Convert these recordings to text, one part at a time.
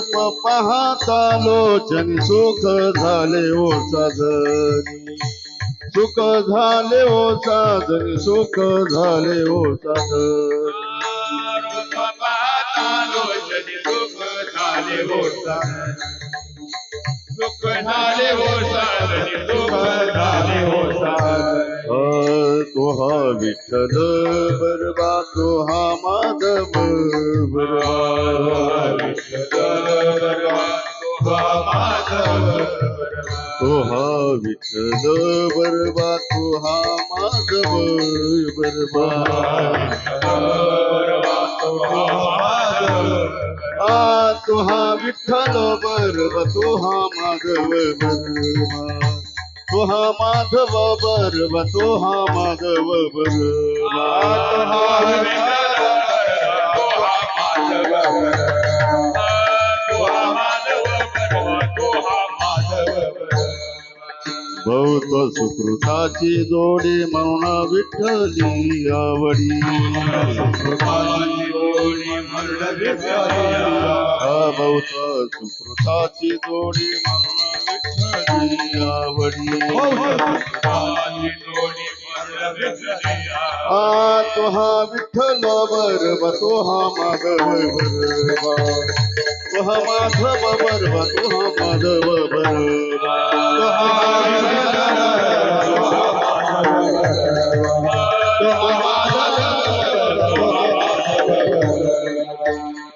रूप पाहता लोचन सुख झाले ओ साधनी सुख झाले ओ साधनी. सुख झाले ओ साधनी रूप सुख झाले हो साधनी. सुख झाले हो साधनी सुख हो विठ्ठल बरबा तुहा माधव. तो हा विठ्ठल बरबा तो हा माधव बरबा आ तो हा विठ्ठल बरबा तो हा माधव बरबा तो हा माधव बरबा तो हा माधव बरबा बहुत सुकृताची जोडी म्हणून विठ्ठली आवडी बहुत सुकृताची जोडी विठ्ठली आवडी आ तो हा विठ्ठल बरबा तो हा माधव बरबा तो हा माधव बरबा तो हा माधव बरबा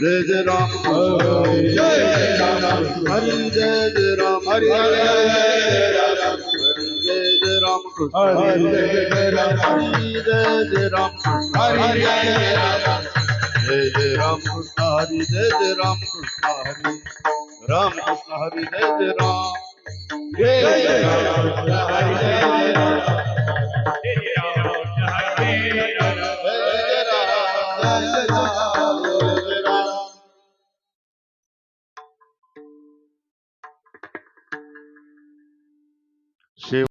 जय जय राम हरी जय राम हरी जय जय राम हरी जय जय राम कृष्ण हरी जय जय राम हरी जय जय राम कृष्ण हरी जय जय जय